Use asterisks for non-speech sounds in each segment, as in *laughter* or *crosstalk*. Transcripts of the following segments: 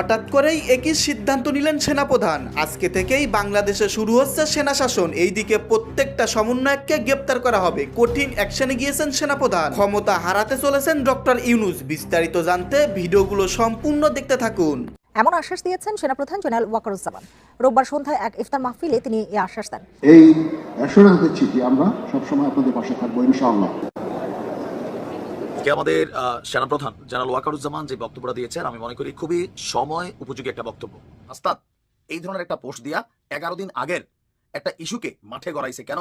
হঠাৎ করেই একই সিদ্ধান্ত নিলেন সেনাপ্রধান। আজকে থেকেই বাংলাদেশে শুরু হচ্ছে সেনা শাসন। এইদিকে প্রত্যেকটা সমন্বয়ককে গ্রেপ্তার করা হবে। কঠিন অ্যাকশনে গিয়েছেন সেনাপ্রধান। ক্ষমতা হারাতে চলেছেন ডক্টর ইউনুস। বিস্তারিত জানতে ভিডিওগুলো সম্পূর্ণ দেখতে থাকুন। এমন আশ্বাস দিয়েছেন সেনাপ্রধান জেনারেল ওয়াকারুজ্জামান। রোববার সন্ধ্যায় এক ইফতার মাহফিলে তিনি এই আশ্বাস দেন। এই অ্যাসুরেন্স দিচ্ছি যে আমরা সবসময় আপনাদের পাশে থাকব ইনশাআল্লাহ। আজকে আমাদের সেনাপ্রধান জেনারেল ওয়াকারুজ্জামান যে বক্তব্যটা দিয়েছেন, আমি মনে করি খুবই সময় উপযোগী একটা বক্তব্য। আস্তাদ, এই ধরনের একটা পোস্ট দিয়া এগারো দিন আগের একটা ইস্যুকে মাঠে গড়াইছে কেন?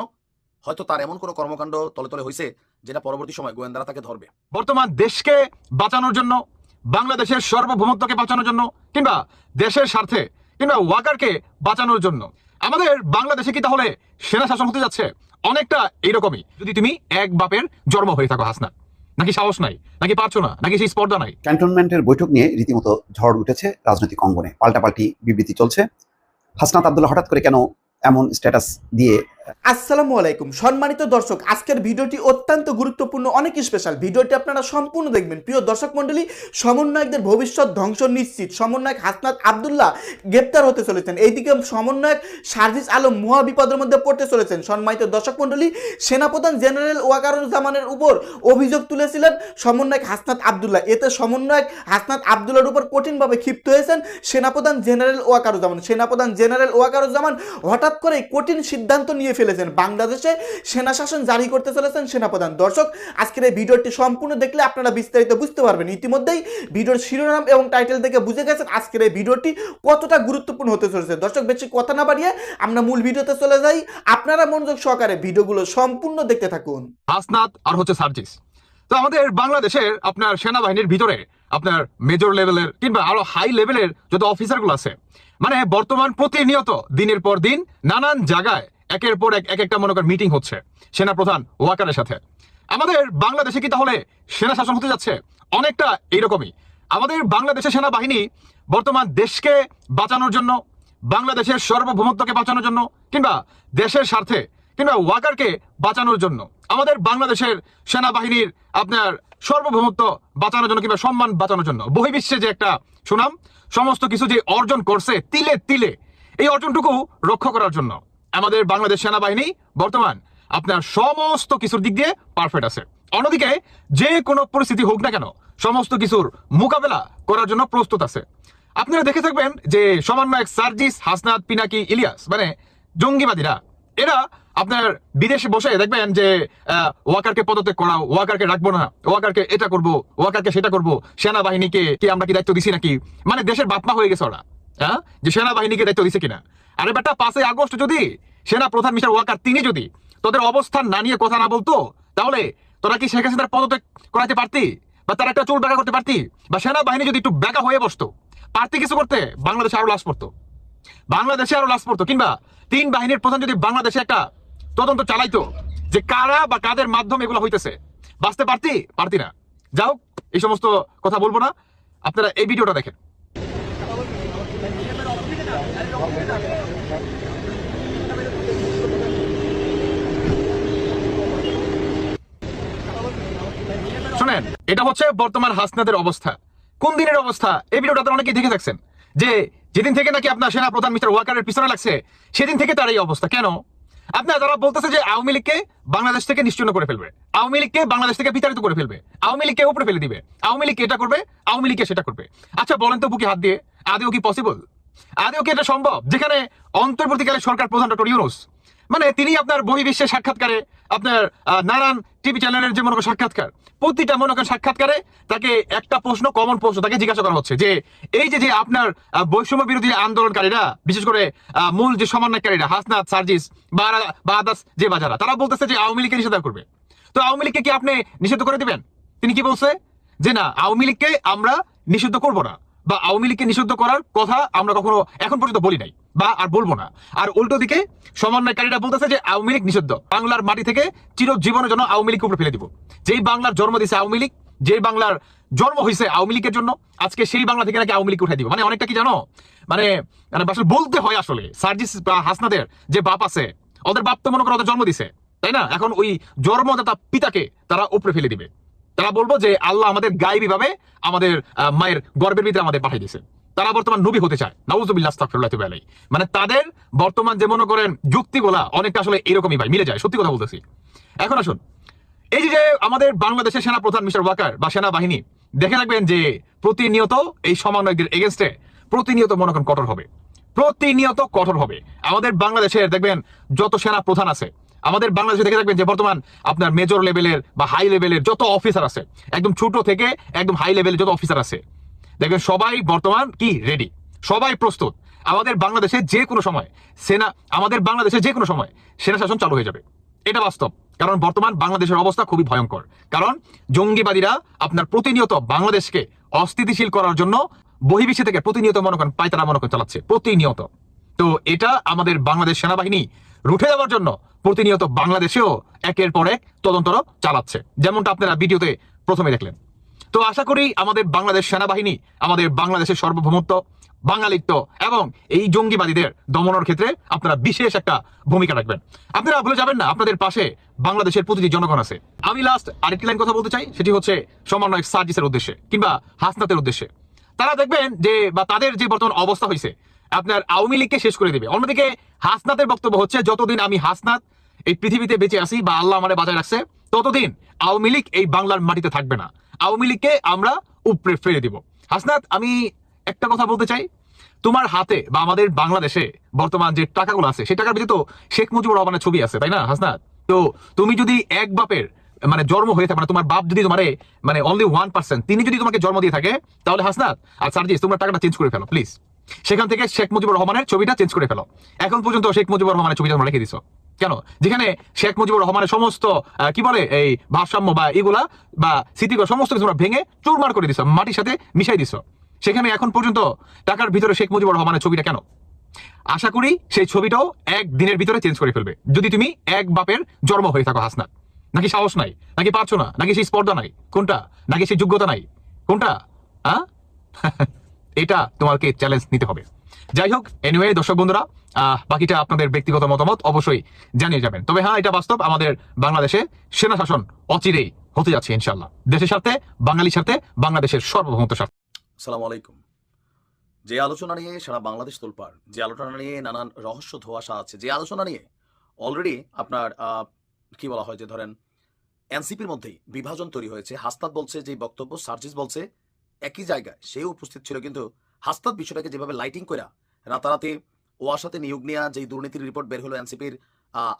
হয়তো তার এমন কোনো কর্মকাণ্ড তলে তলে হয়েছে যেটা পরবর্তী সময় গোয়েন্দারা তাকে ধরবে। বর্তমান দেশকে বাঁচানোর জন্য, বাংলাদেশের সার্বভৌমত্বকে বাঁচানোর জন্য, কিংবা দেশের স্বার্থে, কিংবা ওয়াকারকে বাঁচানোর জন্য, আমাদের বাংলাদেশে কি তাহলে সেনা শাসন হতে যাচ্ছে? অনেকটা এইরকমই। যদি তুমি এক বাপের জন্ম হয়ে থাকো হাসনা নাকি সাহস নাই? নাকি পারছ না? নাকি সেই স্পর্ধা নাই? ক্যান্টনমেন্টের বৈঠক নিয়ে রীতিমতো ঝড় উঠেছে রাজনৈতিক অঙ্গনে। পাল্টাপাল্টি বিবৃতি চলছে। হাসনাত আবদুল্লাহ হঠাৎ করে কেন এমন স্ট্যাটাস দিয়ে আসসালামু আলাইকুম। সম্মানিত দর্শক, আজকের ভিডিওটি অত্যন্ত গুরুত্বপূর্ণ, অনেক স্পেশাল ভিডিওটি আপনারা সম্পূর্ণ দেখবেন। প্রিয় দর্শক মণ্ডলী, সমন্বয়কদের ভবিষ্যৎ ধ্বংস নিশ্চিত। সমন্বয়ক হাসনাত আবদুল্লাহ গ্রেপ্তার হতে চলেছেন। এইদিকে সমন্বয়ক সার্জিস আলম মহা বিপদের মধ্যে পড়তে চলেছেন। সম্মানিত দর্শক মণ্ডলী, সেনাপ্রধান জেনারেল ওয়াকারুজ্জামানের উপর অভিযোগ তুলেছিলেন সমন্বয়ক হাসনাত আবদুল্লাহ। এতে সমন্বয়ক হাসনাত আবদুল্লাহর উপর কঠিনভাবে ক্ষিপ্ত হয়েছেন সেনাপ্রধান জেনারেল ওয়াকারুজ্জামান। সেনাপ্রধান জেনারেল ওয়াকারুজ্জামান হঠাৎ করে কঠিন সিদ্ধান্ত নিয়ে ফেলেছেন। বাংলাদেশে সেনা শাসন জারি করতে চলেছেন সেনাপ্রধান। দর্শক, আজকের এই ভিডিওটি সম্পূর্ণ দেখলে আপনারা বিস্তারিত বুঝতে পারবেন। ইতিমধ্যেই ভিডিওর শিরোনাম এবং টাইটেল দেখে বুঝে গেছেন আজকের এই ভিডিওটি কতটা গুরুত্বপূর্ণ হতে চলেছে। দর্শক, বেশি কথা না বাড়িয়ে আমরা মূল ভিডিওতে চলে যাই। আপনারা মনোযোগ সহকারে ভিডিওগুলো সম্পূর্ণ দেখতে থাকুন। হাসনাত আর হচ্ছে সার্জিস। তো আমাদের বাংলাদেশের আপনার সেনাবাহিনীর ভিতরে আপনার মেজর লেভেলের কিংবা আরও হাই লেভেলের যত অফিসারগুলো আছে মানে বর্তমান প্রতিনিয়ত দিনের পর দিন নানান জায়গায় একের পর এক এক একটা মনে করেন মিটিং হচ্ছে। সেনাপ্রধান ওয়াকারের সাথে। আমাদের বাংলাদেশে কি তাহলে সেনা শাসন হতে যাচ্ছে? অনেকটা এইরকমই। আমাদের বাংলাদেশের সেনাবাহিনী বর্তমান দেশকে বাঁচানোর জন্য, বাংলাদেশের সার্বভৌমত্বকে বাঁচানোর জন্য, কিংবা দেশের স্বার্থে, কিংবা ওয়াকারকে বাঁচানোর জন্য। আমাদের বাংলাদেশের সেনাবাহিনীর আপনার সর্বভৌমত্ব বাঁচানোর জন্য কিংবা সম্মান বাঁচানোর জন্য। বহির্বিশ্বে যে একটা সুনাম, সমস্ত কিছু যে অর্জন করছে তিলে তিলে, এই অর্জনটুকু রক্ষা করার জন্য। আমাদের বাংলাদেশ সেনাবাহিনী বর্তমান আপনার সমস্ত কিছুর দিক দিয়ে পারফেক্ট আছে। অন্যদিকে, যে কোনো পরিস্থিতি হোক না কেন, সমস্ত কিছুর মোকাবেলা করার জন্য প্রস্তুত আছে। আপনারা দেখে থাকবেন যে সমন্বয়ক সার্জিস হাসনাত পিনাকি ইলিয়াস মানে জঙ্গিবাদীরা, এরা আপনার বিদেশে বসে দেখবেন যে ওয়াকারকে পদত্যাগ করাও ওয়াকারকে রাখব না, ওয়াকারকে এটা করব, ওয়াকারকে সেটা করব, সেনাবাহিনীকে কি আমরা কি দায়িত্ব দিছি নাকি? মানে দেশের বাপমা হয়ে গেছে ওরা হ্যাঁ? যে সেনাবাহিনীকে দায়িত্ব দিছে কিনা? আরে বেটা, পাঁচই আগস্ট যদি, সেনা প্রধান মিস্টার ওয়াকার তিনি যদি, তোদের অবস্থান না নিয়ে কথা না বলতো, তাহলে তোরা কি শেখ হাসিনার পদত্যাগ করাতে পারতি? বা তারা একটা চুল ব্যাকা করতে পারতি? বা সেনাবাহিনী যদি একটু ব্যাকা হয়ে বসতো, পারতি কিছু করতে? বাংলাদেশে আরও লাশ পড়তো। বাংলাদেশে আরও লাশ পড়তো, কিংবা তিন বাহিনীর প্রধান যদি বাংলাদেশে একটা তদন্ত চালাইতো, যে কারা বা কাদের মাধ্যমে এগুলো হইতেছে, বাঁচতে পারতি? পারতি না। যাও এই সমস্ত কথা বলব না। আপনারা এই ভিডিওটা দেখেন। শোনেন, এটা হচ্ছে বর্তমান হাসনাদের অবস্থা। কোন দিনের অবস্থা? এই ভিডিওটা অনেকেই দেখে থাকছেন। যে যেদিন থেকে নাকি আপনার সেনা প্রধান মিস্টার ওয়াকারের পিছনে লাগছে, সেদিন থেকে তার এই অবস্থা। কেন? আপনার তারা বলতেছে যে আওয়ামী লীগকে বাংলাদেশ থেকে নিশ্চিন্ন করে ফেলবে, আওয়ামী লীগকে বাংলাদেশ থেকে বিতাড়িত করে ফেলবে, আওয়ামী লীগকে উপরে ফেলে দিবে, আওয়ামী লীগ এটা করবে, আওয়ামী লীগকে সেটা করবে। আচ্ছা বলেন তো বুকে হাত দিয়ে আদেও কি পসিবল আদেও কি এটা সম্ভব? যেখানে অন্তর্বর্তীকালে সরকার প্রধান ডক্টর ইউনুস মানে তিনি আপনার বহির্বিশ্বের সাক্ষাৎকারে আপনার নানান টিভি চ্যানেলের যে মনে করেন সাক্ষাৎকার, প্রতিটা মনে করেন সাক্ষাৎকারে তাকে একটা প্রশ্ন কমন প্রশ্ন তাকে জিজ্ঞাসা করা হচ্ছে যে, এই যে যে আপনার বৈষম্য বিরোধী আন্দোলনকারীরা, বিশেষ করে মূল যে সমন্বয়কারীরা, হাসনাত, সার্জিস বা আরা- বা আদাস যে বাজারা, তারা বলতেছে যে আওয়ামী লীগকে নিষেধ করবে। তো আওয়ামী লীগকে কি আপনি নিষিদ্ধ করে দিবেন? তিনি কি বলছে? যে না, আওয়ামী লীগকে আমরা নিষিদ্ধ করব না। বা আওয়ামী লীগকে নিষিদ্ধ করার কথা আমরা কখনো এখন পর্যন্ত বলি নাই, বা আর বলব না। আর উল্টো দিকে সমন্বয়কারীরা বলতেছে যে আওয়ামী লীগ নিষিদ্ধ। বাংলার মাটি থেকে চিরজীবনের জন্য আওয়ামী লীগ উপরে ফেলে দিব। যেই বাংলার জন্ম দিছে আওয়ামী লীগ, যেই বাংলার জন্ম হয়েছে আওয়ামী লীগের জন্য, আজকে সেই বাংলা থেকে নাকি আওয়ামী লীগ উঠাই দিব। মানে অনেকটা কি জানো? মানে মানে আসলে বলতে হয় আসলে, সার্জিস হাসনাদের যে বাপ আছে, ওদের বাপ তো মনে করো ওদের জন্ম দিছে, তাই না? এখন ওই জন্মদাতা পিতাকে তারা উপরে ফেলে দিবে। তারা বলব যে আল্লাহ আমাদের গায়েবী ভাবে আমাদের মায়ের গর্বের ভিতরে আমাদের পাঠিয়ে দিয়েছে তারা বর্তমান নবী হতে চায়। নাউজুবিল্লাহ। মানে তাদের বর্তমান যে মনে করেন যুক্তিগুলা অনেকটা আসলে এরকমই ভাই, মিলে যায়। সত্যি কথা বলতেছি। এখন আসুন। এই যে আমাদের বাংলাদেশের সেনা প্রধান মিস্টার ওয়াকার বা সেনাবাহিনী, দেখে রাখবেন যে প্রতিনিয়ত এই সমন্বয়কদের এগেনস্টে প্রতিনিয়ত মনে করেন কঠোর হবে। প্রতিনিয়ত কঠোর হবে। আমাদের বাংলাদেশের, দেখবেন, যত সেনা প্রধান আছে আমাদের বাংলাদেশে দেখে রাখবেন যে বর্তমান আপনার মেজর লেভেলের বা হাই লেভেলের যত অফিসার আছে, একদম ছোট থেকে একদম হাই লেভেলের যত অফিসার আছে, দেখবেন সবাই বর্তমান কি রেডি সবাই প্রস্তুত। আমাদের বাংলাদেশে যে কোনো সময় সেনা, আমাদের বাংলাদেশে যে কোনো সময় সেনা শাসন চালু হয়ে যাবে। এটা বাস্তব। কারণ বর্তমান বাংলাদেশের অবস্থা খুবই ভয়ঙ্কর। কারণ জঙ্গিবাদীরা আপনার প্রতিনিয়ত বাংলাদেশকে অস্থিতিশীল করার জন্য বহির্বিশ্বে থেকে প্রতিনিয়ত মনে করেন পায়তারা মনে করেন চালাচ্ছে, প্রতিনিয়ত। তো এটা আমাদের বাংলাদেশ সেনাবাহিনী রুঠে যাওয়ার জন্য প্রতিনিয়ত বাংলাদেশেও একের পর এক তদন্তর চালাচ্ছে। যেমনটা আপনারা ভিডিওতে প্রথমে দেখলেন। তো আশা করি আমাদের বাংলাদেশ সেনাবাহিনী, আমাদের বাংলাদেশের সার্বভৌমত্ব, বাঙালিত্ব এবং এই জঙ্গিবাদীদের দমনের ক্ষেত্রে আপনারা বিশেষ একটা ভূমিকা রাখবেন। আপনারা ভুলে যাবেন না, আপনাদের পাশে বাংলাদেশের প্রতিটি জনগণ আছে। আমি লাস্ট আরেকটি লাইন কথা বলতে চাই, সেটি হচ্ছে সমন্বয়ক সার্জিসের উদ্দেশ্যে কিংবা হাসনাতের উদ্দেশ্যে। তারা দেখবেন যে বা তাদের যে বর্তমান অবস্থা হয়েছে আপনার আওয়ামী লীগকে শেষ করে দিবে। অন্যদিকে হাসনাতের বক্তব্য হচ্ছে, যতদিন আমি হাসনাত এই পৃথিবীতে বেঁচে আছি বা আল্লাহ আমারে বাজায় রাখছে, ততদিন আওয়ামী লীগ এই বাংলার মাটিতে থাকবে না। আওয়ামী লীগকে আমরা উপরে ফেলে দিব। হাসনাত, আমি একটা কথা বলতে চাই। তোমার হাতে বা আমাদের বাংলাদেশে বর্তমান যে টাকাগুলো আছে, সেই টাকার ভিতরে তো শেখ মুজিবুর রহমানের ছবি আছে, তাই না, হাসনাত? তো তুমি যদি এক বাপের মানে জন্ম হয়ে থাকে মানে তোমার বাপ যদি তোমার মানে অনলি ওয়ান পার্সেন্ট তিনি যদি তোমাকে জন্ম দিয়ে থাকে, তাহলে হাসনাত, আর সার্জিস, তোমরা টাকাটা চেঞ্জ করে ফেলো প্লিজ সেখান থেকে শেখ মুজিবুর রহমানের ছবিটা চেঞ্জ করে ফেলো। এখন পর্যন্ত শেখ মুজিবুর রহমানের ছবিটা তোমরা রেখে দিছো। কেন? যেখানে শেখ মুজিবুর রহমানের সমস্ত কি বলে, এই ভারসাম্য বা এগুলা বা স্মৃতিগুলো সমস্ত কিছু তোমরা ভেঙে চুরমার করে দিছো, মাটির সাথে মিশাই দিছো। সেখানে এখন পর্যন্ত টাকার ভিতরে শেখ মুজিবুর রহমানের ছবিটা কেন? আশা করি সেই ছবিটাও এক দিনের ভিতরে চেঞ্জ করে ফেলবে। যদি তুমি এক বাপের জন্ম হয়ে থাকো হাসনাত নাকি সাহস নাই? নাকি পারছ না? নাকি সেই স্পর্ধা নাই? কোনটা? নাকি সেই যোগ্যতা নাই? কোনটা? হ্যাঁ *laughs* এটা তোমাকে চ্যালেঞ্জ নিতে হবে। যাই হোক এনিওয়ে দর্শক বন্ধুরা বাকিটা আপনাদের ব্যক্তিগত মতামত অবশ্যই জানিয়ে যাবেন। তবে হ্যাঁ এটা বাস্তব, আমাদের বাংলাদেশে সেনা শাসন অচিরেই হতে যাচ্ছে ইনশাল্লাহ দেশের স্বার্থে, বাঙালির স্বার্থে, বাংলাদেশের সার্বভৌমত্ব স্বার্থে। সালাম আলাইকুম। যে আলোচনা নিয়ে সারা বাংলাদেশ তোলপাড়, যে আলোচনা নিয়ে নানান রহস্য ধোয়াশা আছে, যে আলোচনা নিয়ে অলরেডি আপনার কি বলা হয় যে ধরেন, এনসিপির মধ্যেই বিভাজন তৈরি হয়েছে। হাস্তাদ বলছে যে বক্তব্য, সার্জিস বলছে একই জায়গায় সেও উপস্থিত ছিল। কিন্তু হাস্তাদ বিষয়টাকে যেভাবে লাইটিং করা রাতারাতি ওয়াসাতে নিয়োগ নেওয়া যেই দুর্নীতির রিপোর্ট বের হলো এনসিপির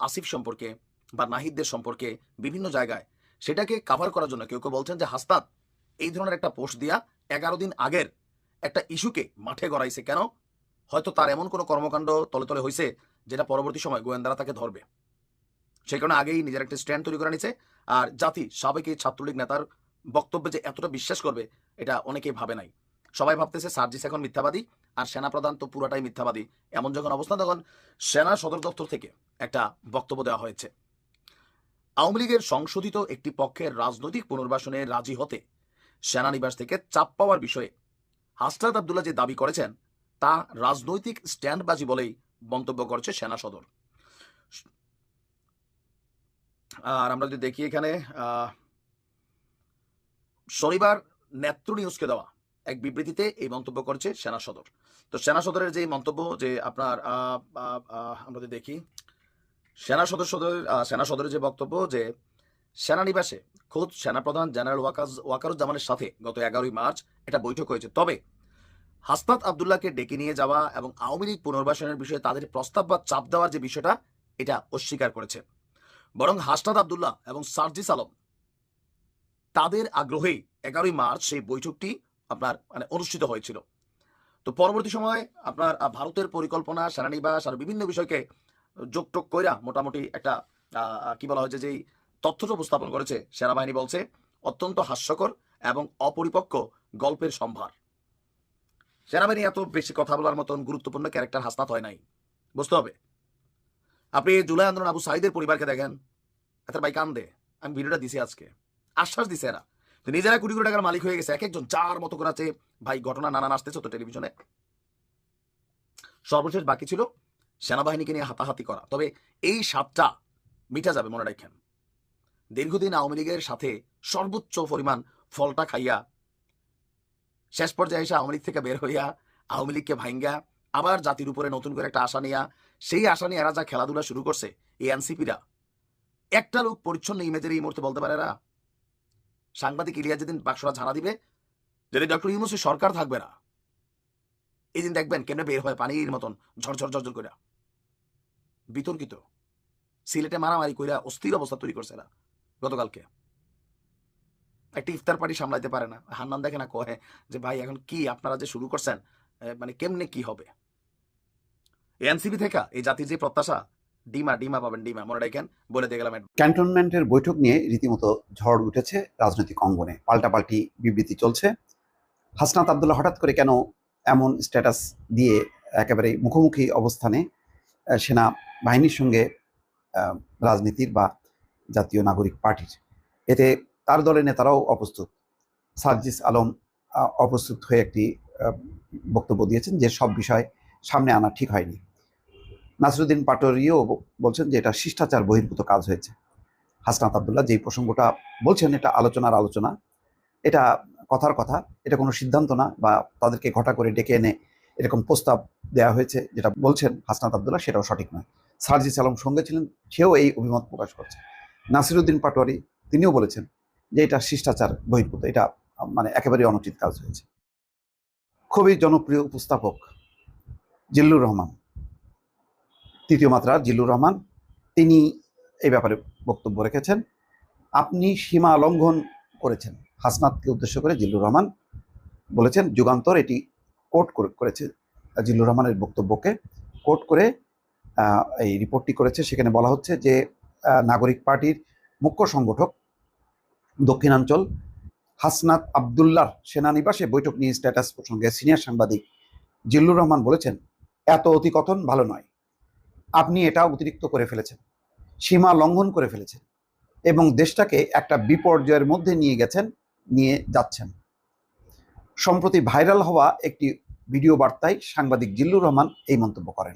আসিফ সম্পর্কে বা নাহিদদের সম্পর্কে বিভিন্ন জায়গায়, সেটাকে কাভার করার জন্য কেউ কেউ বলছেন যে, হাস্তাদ, এই ধরনের একটা পোস্ট দিয়া এগারো দিন আগের একটা ইস্যুকে মাঠে গড়াইছে কেন? হয়তো তার এমন কোনো কর্মকাণ্ড তলে তলে হয়েছে যেটা পরবর্তী সময় গোয়েন্দারা তাকে ধরবে। সেই কারণে আগেই নিজের একটা স্ট্যান্ড তৈরি করে নিছে। আর জাতি, সাবেক ছাত্রলীগ নেতার বক্তব্যে যে এতটা বিশ্বাস করবে, এটা অনেকেই ভাবে নাই। সবাই ভাবতেছে সার্জিস এখন মিথ্যাবাদী আর সেনাপ্রধান তো পুরাটাই মিথ্যাবাদী। এমন যখন অবস্থা তখন সেনা সদর দপ্তর থেকে একটা বক্তব্য দেওয়া হয়েছে। আওয়ামী লীগের সংশোধিত একটি পক্ষের রাজনৈতিক পুনর্বাসনে রাজি হতে সেনানিবাস থেকে চাপ পাওয়ার বিষয়ে হাসনাত আবদুল্লাহ যে দাবি করেছেন, তা রাজনৈতিক স্ট্যান্ডবাজি বলেই মন্তব্য করেছে সেনা সদর। আর আমরা যদি দেখি এখানে শনিবার নেত্র নিউজকে দেওয়া এক বিবৃতিতে এই মন্তব্য করেছে সেনা সদর। তো সেনা সদরের যে মন্তব্য, যে আপনার আমরা যদি দেখি, সেনা সদর সদর সেনা সদরের যে বক্তব্য যে সেনানিবাসে খোদ সেনাপ্রধান জেনারেল ওয়াকাজ, ওয়াকারুজ্জামানের সাথে গত এগারোই মার্চ এটা বৈঠক হয়েছে। তবে হাসনাত আবদুল্লাহকে ডেকে নিয়ে যাওয়া এবং আওয়ামী লীগ পুনর্বাসনের বিষয়ে তাদের প্রস্তাব বা চাপ দেওয়ার যে বিষয়টা, এটা অস্বীকার করেছে। বরং হাসনাত আবদুল্লাহ এবং সার্জিস আলম তাদের আগ্রহে এগারোই মার্চ সেই বৈঠকটি আপনার মানে অনুষ্ঠিত হয়েছিল। তো পরবর্তী সময় আপনার ভারতের পরিকল্পনা, সেনানিবাস আর বিভিন্ন বিষয়কে যোগটোক কইরা মোটামুটি একটা কি বলা হয়েছে যেই তথ্যটা উপস্থাপন করেছে সেনাবাহিনী বলছে, অত্যন্ত হাস্যকর এবং অপরিপক্ক গল্পের সম্ভার। সেনাবাহিনী এত বেশি কথা বলার মতন গুরুত্বপূর্ণ ক্যারেক্টার হাসনাত হয় নাই। বুঝতে হবে। আপনি জুলাই আন্দোলন আবু সাইদের পরিবারকে দেখেন। এত ভাই কান্দে। আমি ভিডিওটা দিছি আজকে। আশ্বাস দিছে এরা। তো নিজেরা কোটি কোটি টাকার মালিক হয়ে গেছে। এক একজন চার মতো করে আছে। ভাই, ঘটনা নানান আসতেছে তো টেলিভিশনে। সর্বশেষ বাকি ছিল সেনাবাহিনীকে নিয়ে হাতাহাতি করা। তবে এই স্বাদটা মিটা যাবে, মনে রাখেন। দীর্ঘদিন আওয়ামী লীগের সাথে সর্বোচ্চ পরিমাণ ফলটা খাইয়া শেষ পর্যায়ে এসে আওয়ামী লীগ থেকে বের হইয়া আওয়ামী লীগকে ভাঙ্গা আবার জাতির উপরে নতুন করে একটা আশা নিয়া, সেই আশা নিয়ে এরা যা খেলাধুলা শুরু করছে, এই এনসিপিরা, একটা লোক পরিচ্ছন্ন ইমেজের এই মুহূর্তে বলতে পারে এরা? সাংবাদিক ইলিয়া যেদিন বাক্সরা ঝাড়া দিবে, যেদিন ডক্টর ইউনুসের সরকার থাকবে না এই দিন দেখবেন কেমনে বের হয় পানির মতন, ঝরঝর ঝরঝর করে বিতর্কিত। সিলেটে মারামারি কইরা অস্থির অবস্থা তৈরি করছে না গতকালকে। একটা ইফতার পার্টি সামলাইতে পারে না। হান্নান দেখে না কহে যে, ভাই, এখন কি আপনারা যে শুরু করছেন মানে কেমনে কি হবে? এনসিপি থেকে এই জাতির যে প্রত্যাশা ডিমা ডিমা পাবেন, ডিমা, মনে রাখেন, বলে দিয়ে গেলাম ক্যান্টনমেন্টের বৈঠক নিয়ে রীতিমতো ঝড় উঠেছে রাজনৈতিক অঙ্গনে। পাল্টাপাল্টি বিবৃতি চলছে। হাসনাত আবদুল্লাহ হঠাৎ করে কেন এমন স্ট্যাটাস দিয়ে একেবারে মুখোমুখি অবস্থানে সেনা বাহিনীর সঙ্গে রাজনীতির বা জাতীয় নাগরিক পার্টির? এতে তার দলের নেতারাও অপ্রস্তুত। সার্জিস আলম অপ্রস্তুত হয়ে একটি বক্তব্য দিয়েছেন যে সব বিষয় সামনে আনা ঠিক হয়নি। নাসরুদ্দিন পাটোয়ারিও বলছেন যে এটা শিষ্টাচার বহির্ভূত কাজ হয়েছে। হাসনাত আবদুল্লাহ যেই প্রসঙ্গটা বলছেন, এটা আলোচনার আলোচনা। এটা কথার কথা, এটা কোনো সিদ্ধান্ত না বা তাদেরকে ঘটা করে ডেকে এনে এরকম প্রস্তাব দেওয়া হয়েছে যেটা বলছেন হাসনাত আবদুল্লাহ, সেটাও সঠিক নয়। সার্জিস আলম সঙ্গে ছিলেন, সেও এই অভিমত প্রকাশ করছে। নাসিরুদ্দিন পাটোয়ারি, তিনিও বলেছেন যে এটা শিষ্টাচার বহির্ভূত, এটা মানে একেবারেই অনুচিত কাজ হয়েছে। খুবই জনপ্রিয় উপস্থাপক জিল্লুর রহমান তৃতীয় মাত্রা জিল্লুর রহমান, তিনি এই ব্যাপারে বক্তব্য রেখেছেন। আপনি সীমা লঙ্ঘন করেছেন, হাসনাতকে উদ্দেশ্য করে জিল্লুর রহমান বলেছেন, যুগান্তর এটি কোট করেছে, জিল্লুর রহমানের বক্তব্যকে কোট করে এই রিপোর্টটি করেছে। সেখানে বলা হচ্ছে যে নাগরিক পার্টির মুখ্য সংগঠক দক্ষিণাঞ্চল, হাসনাত আবদুল্লার সেনানিবাসে বৈঠক নিয়ে স্ট্যাটাস প্রসঙ্গে সিনিয়র সাংবাদিক জিল্লুর রহমান বলেছেন, এত অতিকথন ভালো নয়। আপনি এটা অতিরিক্ত করে ফেলেছেন। সীমা লঙ্ঘন করে ফেলেছেন। এবং দেশটাকে একটা বিপর্যয়ের মধ্যে নিয়ে গেছেন, নিয়ে যাচ্ছেন। সম্প্রতি ভাইরাল হওয়া একটি ভিডিও বার্তায় সাংবাদিক জিল্লুর রহমান এই মন্তব্য করেন।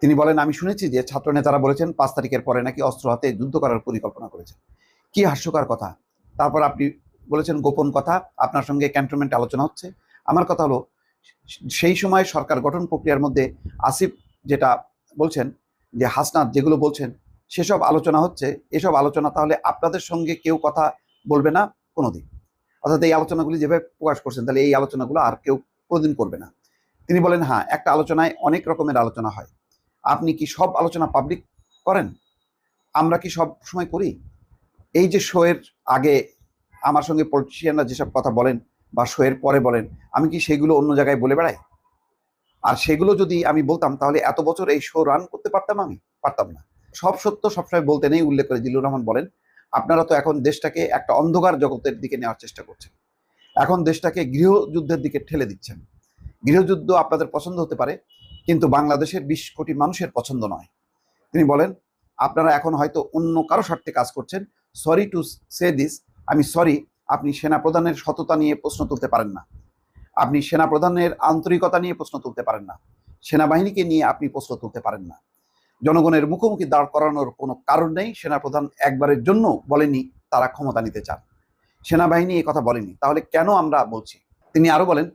তিনি বলেন, আমি শুনেছি যে ছাত্র নেতারা বলেছেন, পাঁচ তারিখের পরে নাকি অস্ত্র হাতে যুদ্ধ করার পরিকল্পনা করেছেন। কি হাস্যকর কথা। তারপর আপনি বলেছেন, গোপন কথা, আপনার সঙ্গে ক্যান্টনমেন্ট আলোচনা হচ্ছে। আমার কথা হলো, সেই সময় সরকার গঠন প্রক্রিয়ার মধ্যে আসিফ যেটা বলছেন যে, হাসনাত যেগুলো বলছেন, সেসব আলোচনা হচ্ছে। এসব আলোচনা তাহলে আপনাদের সঙ্গে কেউ কথা বলবে না কোনোদিন? অর্থাৎ এই আলোচনাগুলি যেভাবে প্রকাশ করছেন, তাহলে এই আলোচনাগুলো আর কেউ কোনোদিন করবে না। তিনি বলেন হ্যাঁ একটা আলোচনায় অনেক রকমের আলোচনা হয়। আপনি কি সব আলোচনা পাবলিক করেন? আমরা কি সব সময় করি? এই যে শোয়ের আগে আমার সঙ্গে পলিটিশিয়ানরা যেসব কথা বলেন বা শোয়ের পরে বলেন, আমি কি সেগুলো অন্য জায়গায় বলে বেড়াই? আর সেগুলো যদি আমি বলতাম, তাহলে এত বছর এই শো রান করতে পারতাম আমি? পারতাম না। সব সত্য সবসময় বলতে নেই, উল্লেখ করে জিল্লুর রহমান বলেন, আপনারা তো এখন দেশটাকে একটা অন্ধকার জগতের দিকে নেওয়ার চেষ্টা করছেন। এখন দেশটাকে গৃহযুদ্ধের দিকে ঠেলে দিচ্ছেন। গৃহযুদ্ধ আপনাদের পছন্দ হতে পারে, কিন্তু বাংলাদেশের বিশ কোটি মানুষের পছন্দ নয়। তিনি বলেন, আপনারা এখন হয়তো অন্য কারও স্বার্থে কাজ করছেন। সরি টু সে দিস আমি সরি আপনি সেনা প্রধানের সততা নিয়ে প্রশ্ন তুলতে পারেন না। আপনি সেনাপ্রধানের আন্তরিকতা নিয়ে প্রশ্ন তুলতে পারেন না। সেনাবাহিনীকে নিয়ে আপনি প্রশ্ন তুলতে পারেন না। জনগণের মুখোমুখি দাঁড় করানোর কোনো কারণ নেই। সেনাপ্রধান একবারের জন্য বলেনি তারা ক্ষমতা নিতে চান। সেনাবাহিনী কথা বলেনি। তাহলে কেন আমরা বলছি? তিনি আরও বলেন,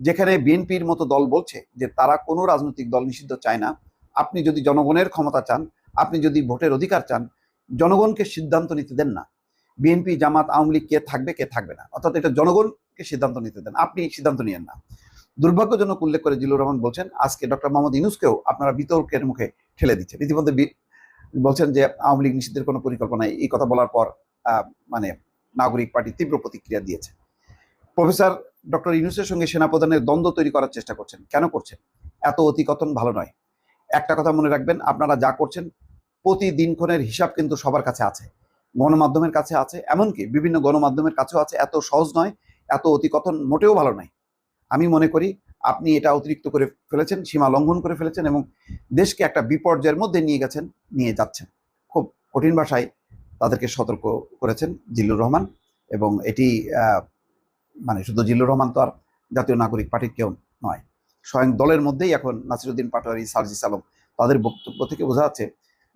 যেখানে বিএনপির মতো দল বলছে যে তারা কোনো রাজনৈতিক দল নিষিদ্ধ চায় না, আপনি যদি জনগণের ক্ষমতা চান, আপনি যদি ভোটের অধিকার চান, জনগণকে সিদ্ধান্ত নিতে দেন না। বিএনপি, জামাত, আওয়ামী লীগ কে থাকবে কে থাকবে না। অর্থাৎ এটা জনগণকে সিদ্ধান্ত নিতে দেন? আপনি সিদ্ধান্ত নিয়েন না। দুর্ভাগ্যজনক উল্লেখ করে জিল্লুর রহমান বলছেন, আজকে ডক্টর মোহাম্মদ ইনুসকেও আপনারা বিতর্কের মুখে ঠেলে দিচ্ছেন। ইতিমধ্যে বলছেন যে, আওয়ামী লীগ নিষিদ্ধের কোনো পরিকল্পনা নেই। এই কথা বলার পর মানে নাগরিক পার্টি তীব্র প্রতিক্রিয়া দিয়েছে। প্রফেসর ডক্টর ইউনুসের সঙ্গে সেনাপ্রধানের দ্বন্দ্ব তৈরি করার চেষ্টা করছেন। কেন করছেন? এত অতিকথন ভালো নয়। একটা কথা মনে রাখবেন, আপনারা যা করছেন, প্রতিদিনক্ষণের হিসাব কিন্তু সবার কাছে আছে। গণমাধ্যমের কাছে আছে, এমনকি বিভিন্ন গণমাধ্যমের কাছেও আছে। এত সহজ নয় এত অতিকথন মোটেও ভালো নয়। আমি মনে করি আপনি এটা অতিরিক্ত করে ফেলেছেন, সীমা লঙ্ঘন করে ফেলেছেন এবং দেশকে একটা বিপর্যয়ের মধ্যে নিয়ে গেছেন, নিয়ে যাচ্ছেন। খুব কঠিন ভাষায় তাদেরকে সতর্ক করেছেন জিল্লুর রহমান এবং এটি মানে শুধু জিল্লুর রহমান তো আর জাতীয় নাগরিক পার্টির কেউ নয়। স্বয়ং দলের মধ্যেই এখন নাসিরুদ্দিন পাটোয়ারি, সার্জিস আলম তাদের বক্তব্য থেকে বোঝা যাচ্ছে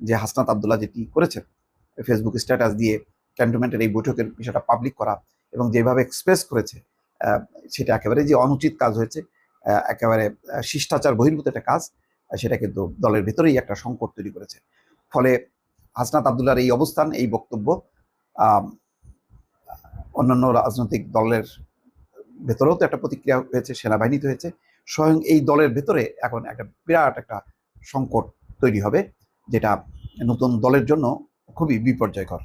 যে হাসনাত আবদুল্লাহ যেটি করেছেন। ফেসবুক স্ট্যাটাস দিয়ে ক্যান্টনমেন্টের এই বৈঠকের বিষয়টা পাবলিক করা এবং যেভাবে এক্সপ্রেস করেছে সেটা একেবারে যে অনুচিত কাজ হয়েছে একেবারে শিষ্টাচার বহির্ভূত একটা কাজ সেটা কিন্তু দলের ভেতরেই একটা সংকট তৈরি করেছে। ফলে হাসনাত আবদুল্লার এই অবস্থান, এই বক্তব্য অন্যান্য রাজনৈতিক দলের ভেতরেও তো একটা প্রতিক্রিয়া হয়েছে সেনাবাহিনীতে হয়েছে, স্বয়ং এই দলের ভেতরে এখন একটা বিরাট একটা সংকট তৈরি হবে, যেটা নতুন দলের জন্য খুবই বিপর্যয়কর।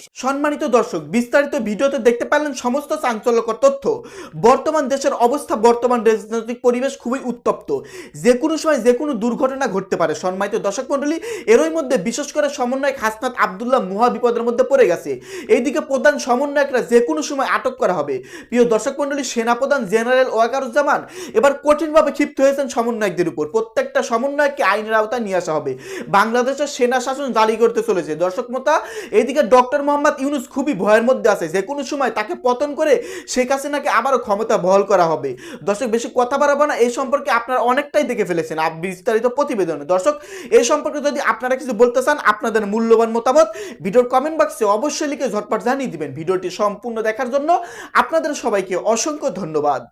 সম্মানিত দর্শক, বিস্তারিত ভিডিওতে দেখতে পারলেন সমস্ত চাঞ্চল্যকর তথ্য। বর্তমান দেশের অবস্থা, বর্তমান রাজনৈতিক পরিবেশ খুবই উত্তপ্ত। যে কোনো সময় যে কোনো দুর্ঘটনা ঘটতে পারে। সম্মানিত দর্শক মণ্ডলী, এরই মধ্যে বিশেষ করে সমন্বয়ক হাসনাত আবদুল্লাহ মহা বিপদের মধ্যে পড়ে গেছে। এইদিকে প্রধান সমন্বয়করা যে কোনো সময় আটক করা হবে। প্রিয় দর্শক মণ্ডলী, সেনাপ্রধান জেনারেল ওয়াকারুজ্জামান এবার কঠিনভাবে ক্ষিপ্ত হয়েছেন সমন্বয়কদের উপর। প্রত্যেকটা সমন্বয়ককে আইনের আওতায় নিয়ে আসা হবে। বাংলাদেশের সেনা শাসন জারি করতে চলেছে। দর্শক মতা, এইদিকে ডক্টর মোহাম্মদ ইউনুস খুবই ভয়ের মধ্যে আছে। যে কোনো সময় তাকে পতন করে শেখ হাসিনাকে আবারও ক্ষমতা বহল করা হবে। দর্শক, বেশি কথা বাড়াবো না। এই সম্পর্কে আপনারা অনেকটাই দেখে ফেলেছেন বিস্তারিত প্রতিবেদনে। দর্শক, এই সম্পর্কে যদি আপনারা কিছু বলতে চান, আপনাদের মূল্যবান মতামত ভিডিওর কমেন্ট বক্সে অবশ্যই লিখে ঝটপট জানিয়ে দিবেন। ভিডিওটি সম্পূর্ণ দেখার জন্য আপনাদের সবাইকে অসংখ্য ধন্যবাদ।